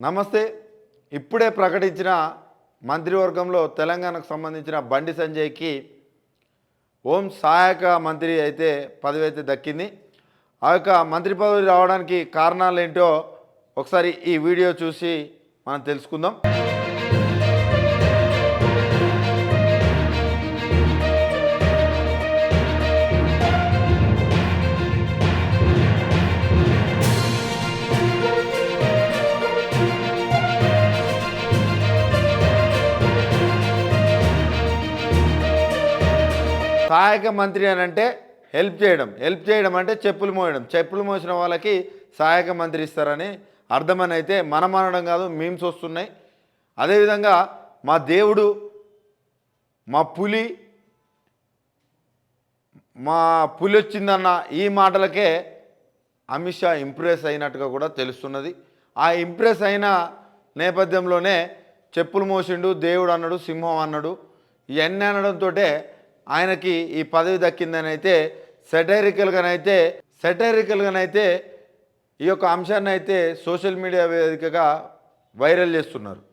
నమస్తే. ఇప్పుడే ప్రకటించిన మంత్రివర్గంలో తెలంగాణకు సంబంధించిన బండి సంజయ్కి హోం సహాయక మంత్రి అయితే పదవి అయితే దక్కింది. ఆ యొక్క మంత్రి పదవి రావడానికి కారణాలు ఏంటో ఒకసారి ఈ వీడియో చూసి మనం తెలుసుకుందాం. సహాయక మంత్రి అని అంటే హెల్ప్ చేయడం. హెల్ప్ చేయడం అంటే చెప్పులు మోయడం. చెప్పులు మోసిన వాళ్ళకి సహాయక మంత్రి ఇస్తారని అర్థమని అయితే మనం అనడం కాదు మీమ్స్ వస్తున్నాయి. అదేవిధంగా మా దేవుడు మా పులి మా పులి వచ్చిందన్న ఈ మాటలకే అమిత్ షా ఇంప్రెస్ అయినట్టుగా కూడా తెలుస్తున్నది. ఆ ఇంప్రెస్ అయిన నేపథ్యంలోనే చెప్పులు మోసిండు దేవుడు అన్నాడు సింహం అన్నాడు ఇవన్నీ అనడంతో ఆయనకి ఈ పదవి దక్కిందని అయితే సెటైరికల్గానైతే సెటైరికల్గానైతే ఈ యొక్క అంశాన్ని అయితే సోషల్ మీడియా వేదికగా వైరల్ చేస్తున్నారు.